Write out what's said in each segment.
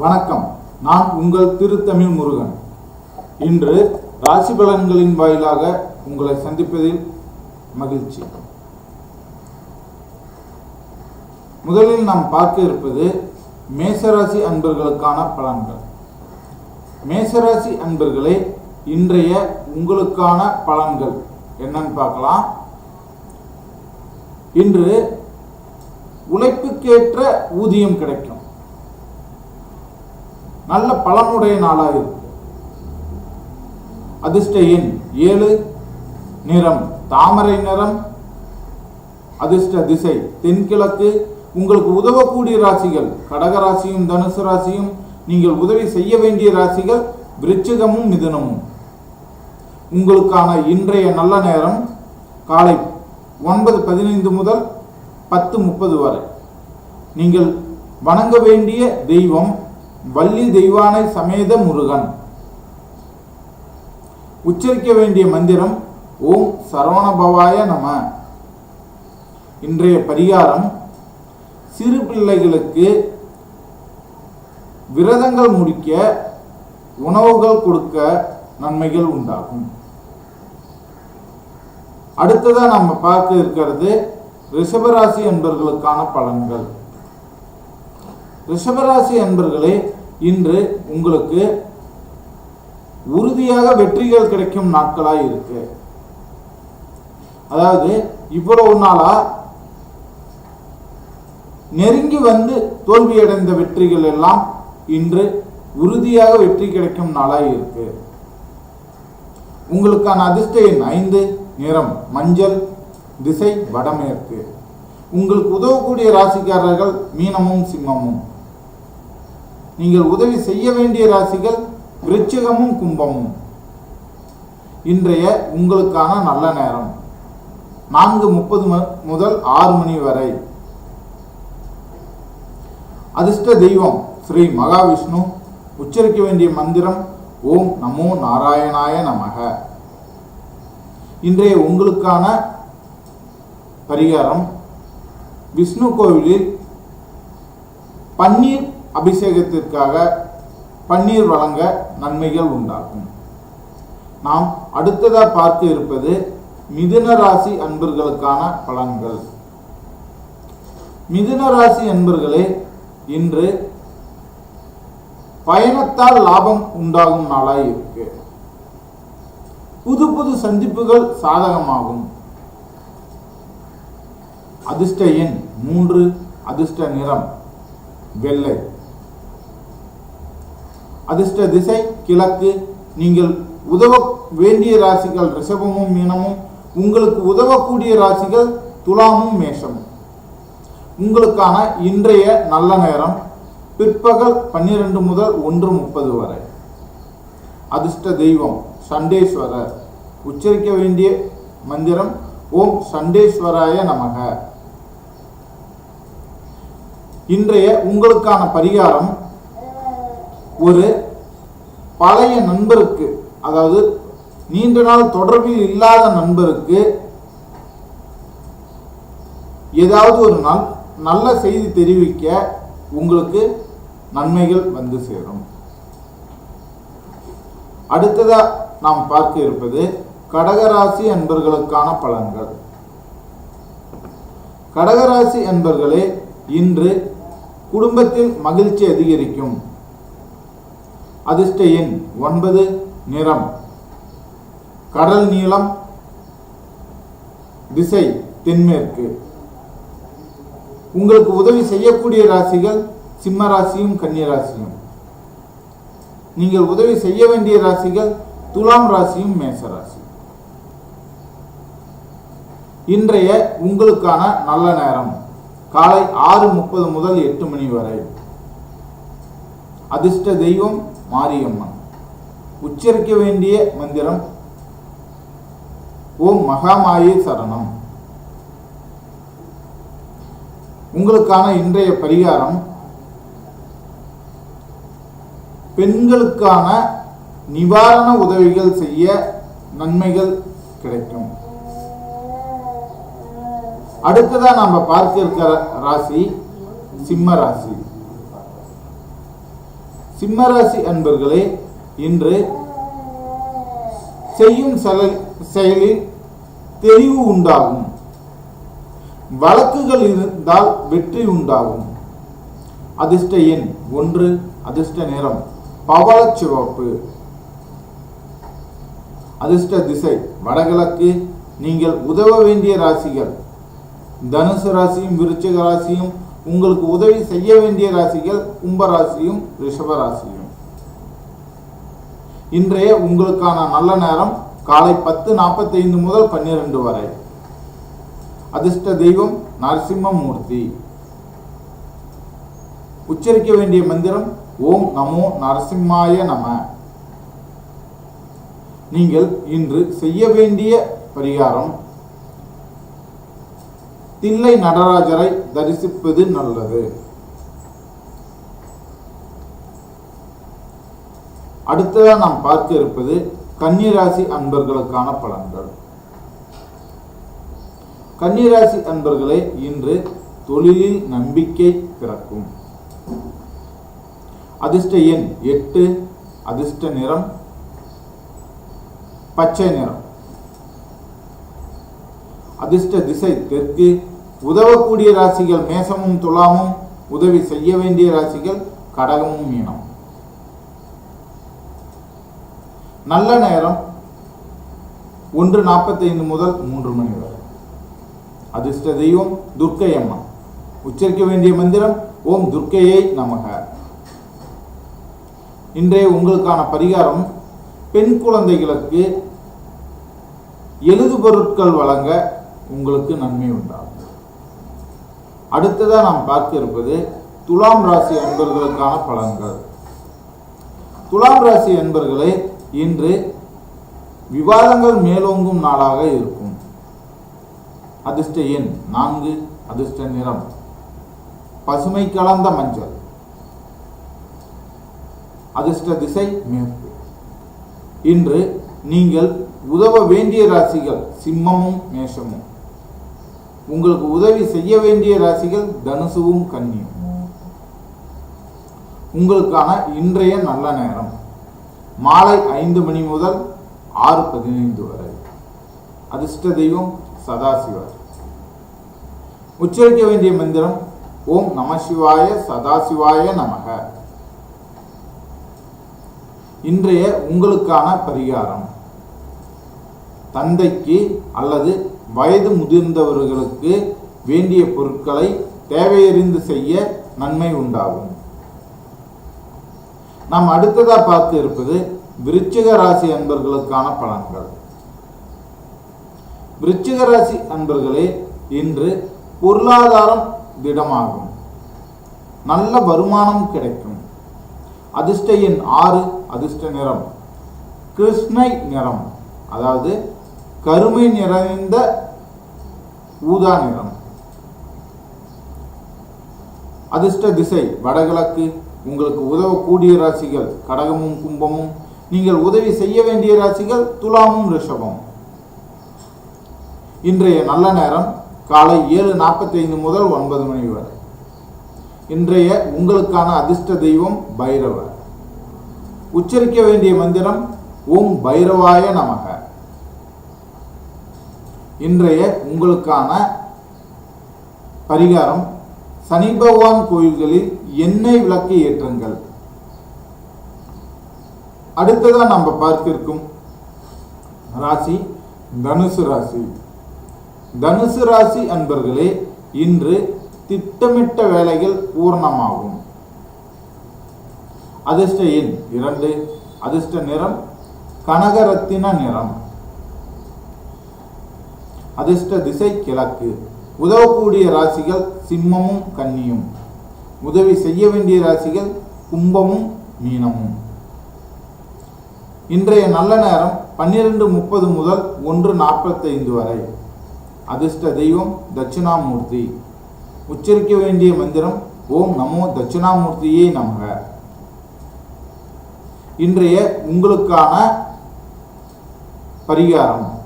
வணக்கம். நான் உங்கள் திருத்தமிழ் முருகன். இன்று ராசி பலன்களின் வாயிலாக உங்களை சந்திப்பதில் மகிழ்ச்சி. முதலில் நாம் பார்க்க இருப்பது மேசராசி அன்பர்களுக்கான பலன்கள். மேசராசி அன்பர்களே இன்றைய உங்களுக்கான பலன்கள் என்னன்னு பார்க்கலாம். இன்று உழைப்புக்கேற்ற ஊதியம் கிடைக்கும். நல்ல பலனுடைய நாளாக இருக்கு. அதிர்ஷ்ட எண் ஏழு நிறம் தாமரை நிறம் அதிர்ஷ்ட திசை தென்கிழக்கு. உங்களுக்கு உதவக்கூடிய ராசிகள் கடக ராசியும் தனுசு ராசியும் நீங்கள் உதவி செய்ய வேண்டிய ராசிகள் விருச்சிகமும் மிதுனமும். உங்களுக்கான இன்றைய நல்ல நேரம் காலை ஒன்பது பதினைந்து முதல் பத்து முப்பது வரை. நீங்கள் வணங்க வேண்டிய தெய்வம் வள்ளி தெய்வானை சமேத முருகன். உச்சரிக்க வேண்டிய மந்திரம் ஓம் சரவணபவாய நம. இன்றைய பரிகாரம் சிறு பிள்ளைகளுக்கு விரதங்கள் முடிக்க உணவுகள் கொடுக்க நன்மைகள் உண்டாகும். அடுத்ததா நம்ம பார்க்க இருக்கிறது ரிஷபராசி என்பர்களுக்கான பலன்கள். ரிஷபராசி என்பர்களே இன்று உங்களுக்கு உறுதியாக வெற்றிகள் கிடைக்கும் நாட்களாக இருக்கு. அதாவது இவ்வளவு நாளா நெருங்கி வந்து தோல்வியடைந்த வெற்றிகள் எல்லாம் இன்று உறுதியாக வெற்றி கிடைக்கும் நாளாக இருக்கு. உங்களுக்கான அதிர்ஷ்ட எண் ஐந்து நிறம் மஞ்சள் திசை வடமேற்கு. உங்களுக்கு உதவக்கூடிய ராசிக்காரர்கள் மீனமும் சிம்மமும். நீங்கள் உதவி செய்ய வேண்டிய ராசிகள் விருச்சிகமும் கும்பமும். இன்றைய உங்களுக்கான நல்ல நேரம். நான்கு முப்பது முதல் ஆறு மணி வரை. அதிர்ஷ்ட தெய்வம் ஸ்ரீ மகாவிஷ்ணு. உச்சரிக்க வேண்டிய மந்திரம் ஓம் நமோ நாராயணாய நமக. இன்றைய உங்களுக்கான பரிகாரம் விஷ்ணு கோவிலில் பன்னீர் அபிஷேகத்திற்காக பன்னீர் வழங்க நன்மைகள் உண்டாகும். நாம் அடுத்ததா பார்க்க இருப்பது மிதுன ராசி அன்பர்களுக்கான பலன்கள். மிதுன ராசி அன்பர்களே இன்று பயணத்தால் லாபம் உண்டாகும் நாளாய் இருக்கு. புது புது சந்திப்புகள் சாதகமாகும். அதிர்ஷ்ட எண் மூன்று அதிர்ஷ்ட நிறம் வெள்ளை. அதிர்ஷ்ட திசை கிழக்கு. நீங்கள் உதவ வேண்டிய ராசிகள் ரிஷபமும் மீனமும் உங்களுக்கு உதவக்கூடிய ராசிகள் துலாமும் மேஷமும். உங்களுக்கான இன்றைய நல்ல நேரம் பிற்பகல் பன்னிரண்டு முதல் ஒன்று முப்பது வரை. அதிர்ஷ்ட தெய்வம் சண்டேஸ்வரர். உச்சரிக்க வேண்டிய மந்திரம் ஓம் சண்டேஸ்வராய நமக. இன்றைய உங்களுக்கான பரிகாரம் ஒரு பழைய நண்பருக்கு அதாவது நீண்ட நாள் தொடர்பில் இல்லாத நண்பருக்கு ஏதாவது ஒரு நாள் நல்ல செய்தி தெரிவிக்க உங்களுக்கு நன்மைகள் வந்து சேரும். அடுத்ததாக நாம் பார்க்க இருப்பது கடகராசி என்பர்களுக்கான பலன்கள். கடகராசி என்பர்களே இன்று குடும்பத்தில் மகிழ்ச்சி அதிகரிக்கும். அதிர்ஷ்ட எண் ஒன்பது நிறம். கடல் நீளம் திசை தென்மேற்கு. உங்களுக்கு உதவி செய்யக்கூடிய ராசிகள் சிம்ம ராசியும் கன்னி ராசியும். நீங்கள் உதவி செய்ய வேண்டிய ராசிகள் துலாம் ராசியும் மேச ராசி இன்றைய உங்களுக்கான நல்ல நேரம். காலை ஆறு முப்பது முதல் எட்டு மணி வரை. அதிர்ஷ்ட தெய்வம் மாரியம்மன். உச்சரிக்க வேண்டிய மந்திரம் ஓம் மகாமாயே சரணம். உங்களுக்கான இன்றைய பரிகாரம் பெண்களுக்கான நிவாரண உதவிகள் செய்ய நன்மைகள் கிடைக்கும். அடுத்ததாக நாம் பார்க்க இருக்கிற ராசி சிம்ம ராசி. சிம்மராசி அன்பர்களே இன்று செய்யும் செயல் செயலில் தெளிவு உண்டாகும். வழக்குகள் இருந்தால் வெற்றி உண்டாகும். அதிர்ஷ்ட எண் ஒன்று அதிர்ஷ்ட நிறம் பவளச் சிவப்பு. அதிர்ஷ்ட திசை வடகிழக்கு நீங்கள் உதவ வேண்டிய ராசிகள். தனுசு ராசியும் விருச்சிக ராசியும் உங்களுக்கு உதவி செய்ய வேண்டிய ராசிகள் கும்பராசியும் ரிஷபராசியும். ராசியும் இன்றைய உங்களுக்கான நல்ல நேரம் காலை பத்து நாற்பத்தைந்து முதல் பன்னிரண்டு வரை. அதிர்ஷ்ட தெய்வம் நரசிம்மமூர்த்தி உச்சரிக்க வேண்டிய மந்திரம் ஓம் நமோ நரசிம்மாய நம. நீங்கள் இன்று செய்ய வேண்டிய பரிகாரம் தில்லை நடராஜரை தரிசிப்பது நல்லது. அடுத்ததாக நாம் பார்க்க இருப்பது கன்னிராசி அன்பர்களுக்கான பலன்கள். கன்னிராசி அன்பர்களே இன்று தொழிலில் நம்பிக்கை பிறக்கும். அதிர்ஷ்ட எண் எட்டு அதிர்ஷ்ட நிறம் பச்சை நிறம். அதிர்ஷ்ட திசை தெற்கு உதவக்கூடிய ராசிகள் மேசமும் துலாமும் உதவி செய்ய வேண்டிய ராசிகள் கடகமும் மீனம். நல்ல நேரம் ஒன்று நாற்பத்தைந்து முதல் மூன்று மணி வரை. அதிர்ஷ்ட தெய்வம் துர்க்கை அம்மா. உச்சரிக்க வேண்டிய மந்திரம் ஓம் துர்க்கையை நமக. இன்றைய உங்களுக்கான பரிகாரம் பெண் குழந்தைகளுக்கு எழுது பொருட்கள் வழங்க உங்களுக்கு நன்மை உண்டாகும் அடுத்ததாக நாம் பார்க்க இருப்பது துலாம் ராசி அன்பர்களுக்கான பலன்கள். துலாம் ராசி அன்பர்களே இன்று விவாதங்கள் மேலோங்கும் நாளாக இருக்கும். அதிர்ஷ்ட எண் நான்கு அதிர்ஷ்ட நிறம் பசுமை கலந்த மஞ்சள். அதிர்ஷ்ட திசை மேற்கு. இன்று நீங்கள் உதவ வேண்டிய ராசிகள் சிம்மமும் மேஷமும். உங்களுக்கு உதவி செய்ய வேண்டிய ராசிகள் தனுசுவும் கன்னியும். உங்களுக்கான இன்றைய நல்ல நேரம். மாலை ஐந்து மணி முதல் ஆறு பதினைந்து வரை. அதிர்ஷ்ட தெய்வம் சதாசிவர் உச்சரிக்க வேண்டிய மந்திரம் ஓம் நமசிவாய சதாசிவாய நமக. இன்றைய உங்களுக்கான பரிகாரம். தந்தைக்கு அல்லது வயது முதிர்ந்தவர்களுக்கு வேண்டிய பொருட்களை தேவையறிந்து செய்ய நன்மை உண்டாகும். நாம் அடுத்ததா பார்த்து இருப்பது விருச்சிக ராசி அன்பர்களுக்கான பலன்கள். விருச்சிக ராசி அன்பர்களே இன்று பொருளாதாரம் திடமாகும். நல்ல வருமானம் கிடைக்கும். அதிர்ஷ்ட எண் ஆறு அதிர்ஷ்ட நிறம். கிருஷ்ணை நிறம். அதாவது கருமை நிறைந்த ஊதா நிறம். அதிர்ஷ்ட திசை வடகிழக்கு. உங்களுக்கு உதவக்கூடிய ராசிகள் கடகமும் கும்பமும். நீங்கள் உதவி செய்ய வேண்டிய ராசிகள் துலாமும் ரிஷபம். இன்றைய நல்ல நேரம் காலை ஏழு நாற்பத்தைந்து முதல் ஒன்பது மணி வரை. இன்றைய உங்களுக்கான அதிர்ஷ்ட தெய்வம் பைரவர். உச்சரிக்க வேண்டிய மந்திரம் ஓம் பைரவாய நமக. இன்றைய உங்களுக்கான பரிகாரம் சனி பகவான் கோயில்களில் எண்ணெய் விளக்கு ஏற்றுங்கள். அடுத்ததா நம்ம பார்த்திருக்கும் ராசி தனுசு ராசி. தனுசு ராசி அன்பர்களே இன்று திட்டமிட்ட வேலைகள் பூர்ணமாகும். அதிர்ஷ்ட எண் இரண்டு அதிர்ஷ்ட நிறம் கனகரத்தின நிறம். அதிர்ஷ்ட திசை கிழக்கு. உதவக்கூடிய ராசிகள் சிம்மமும் கன்னியும். உதவி செய்ய வேண்டிய ராசிகள் கும்பமும் மீனமும். இன்றைய நல்ல நேரம் பன்னிரண்டு முப்பது முதல் ஒன்று நாற்பத்தைந்து வரை. அதிர்ஷ்ட தெய்வம் தட்சிணாமூர்த்தி. உச்சரிக்க வேண்டிய மந்திரம் ஓம் நமோ தட்சிணாமூர்த்தியே நமக. இன்றைய உங்களுக்கான பரிகாரம்.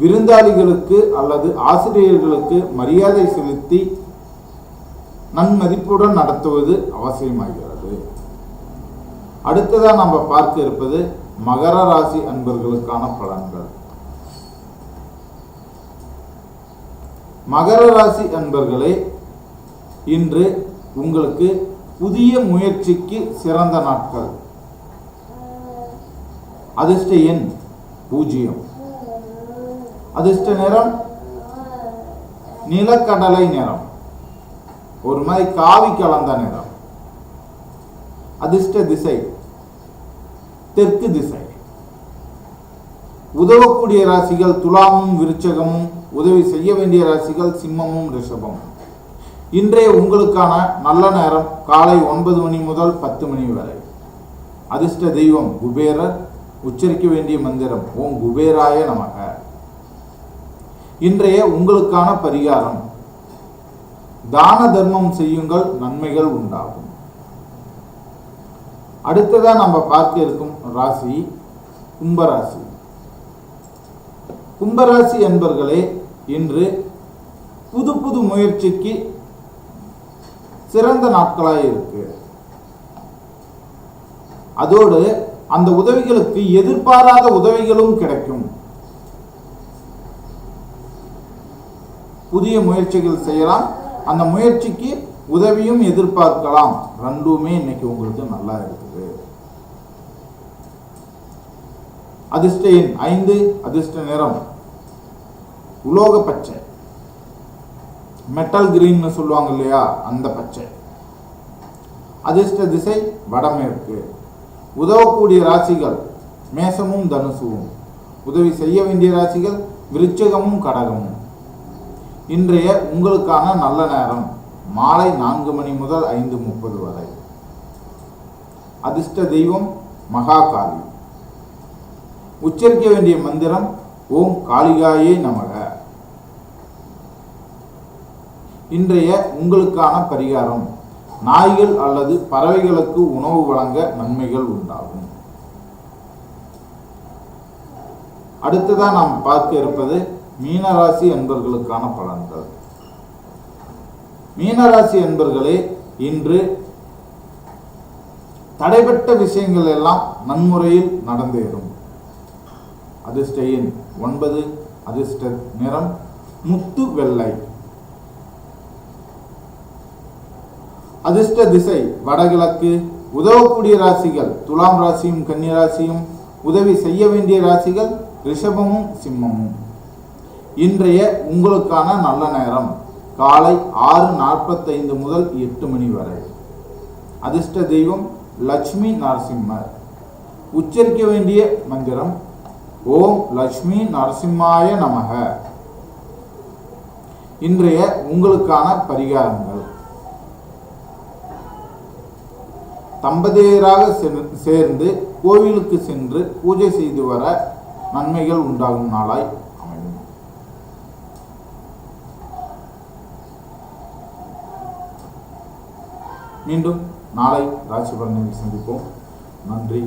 விருந்தாளிகளுக்கு அல்லது ஆசிரியர்களுக்கு மரியாதை செலுத்தி நன்மதிப்புடன் நடத்துவது அவசியமாகிறது. அடுத்ததாக நம்ம பார்க்க இருப்பது மகர ராசி அன்பர்களுக்கான பலன்கள். மகர ராசி அன்பர்களே இன்று உங்களுக்கு புதிய முயற்சிக்கு சிறந்த நாட்கள். அதிர்ஷ்ட எண் பூஜ்ஜியம். அதிர்ஷ்ட நிறம் நிலக்கடலை நிறம் ஒரு மாதிரி காவி கலந்த நிறம் அதிர்ஷ்ட திசை. தெற்கு திசை. உதவக்கூடிய ராசிகள் துலாமும் விருச்சகமும் உதவி செய்ய வேண்டிய ராசிகள் சிம்மமும் ரிஷபமும். இன்றைய உங்களுக்கான நல்ல நேரம் காலை ஒன்பது மணி முதல் பத்து மணி வரை. அதிர்ஷ்ட தெய்வம் குபேரர். உச்சரிக்க வேண்டிய மந்திரம் ஓம் குபேராய நமக. இன்றைய உங்களுக்கான பரிகாரம். தான தர்மம் செய்யுங்கள் நன்மைகள் உண்டாகும். அடுத்ததா நம்ம பார்க்க இருக்கும் ராசி கும்பராசி. கும்பராசி என்பர்களே இன்று புது புது முயற்சிக்கு சிறந்த நாட்களாக இருக்கு. அதோடு அந்த உதவிகளுக்கு எதிர்பாராத உதவிகளும் கிடைக்கும். புதிய முயற்சிகள் செய்யலாம். அந்த முயற்சிக்கு உதவியும் எதிர்பார்க்கலாம். ரெண்டுமே இன்னைக்கு உங்களுக்கு நல்லா இருக்குது. அதிர்ஷ்ட எண் ஐந்து அதிர்ஷ்ட நிறம். உலோக பச்சை. மெட்டல் கிரீன்னு சொல்லுவாங்க இல்லையா? அந்த பச்சை. அதிர்ஷ்ட திசை வடமேற்கு. உதவக்கூடிய ராசிகள் மேசமும் தனுசுவும். உதவி செய்ய வேண்டிய ராசிகள் விருச்சகமும் கடகமும். இன்றைய உங்களுக்கான நல்ல நேரம் மாலை நான்கு மணி முதல் ஐந்து முப்பது வரை. அதிர்ஷ்ட தெய்வம் மகாகாளி. உச்சரிக்க வேண்டிய மந்திரம் ஓம் காளிகாயே நமக. இன்றைய உங்களுக்கான பரிகாரம் நாய்கள் அல்லது பறவைகளுக்கு உணவு வழங்க நன்மைகள் உண்டாகும். அடுத்ததா நாம் பார்க்க இருப்பது மீனராசி என்பர்களுக்கான பலன்கள். மீனராசி என்பர்களே இன்று தடைபட்ட விஷயங்கள் எல்லாம் நன்முறையில் நடந்தேறும். அதிர்ஷ்ட எண் ஒன்பது அதிர்ஷ்ட நிறம் முத்து வெள்ளை. அதிர்ஷ்ட திசை வடகிழக்கு. உதவக்கூடிய ராசிகள் துலாம் ராசியும் கன்னி ராசியும் உதவி செய்ய வேண்டிய ராசிகள் ரிஷபமும் சிம்மமும். இன்றைய உங்களுக்கான நல்ல நேரம். காலை ஆறு நாற்பத்தைந்து முதல் எட்டு மணி வரை. அதிர்ஷ்ட தெய்வம் லட்சுமி நரசிம்மர். உச்சரிக்க வேண்டிய மந்திரம் ஓம் லட்சுமி நரசிம்மாய நமக. இன்றைய உங்களுக்கான பரிகாரங்கள். தம்பதியராக சேர்ந்து கோவிலுக்கு சென்று பூஜை செய்து வர நன்மைகள் உண்டாகும் நாளாய். மீண்டும் நாளை ராசி பலனில் சந்திப்போம் நன்றி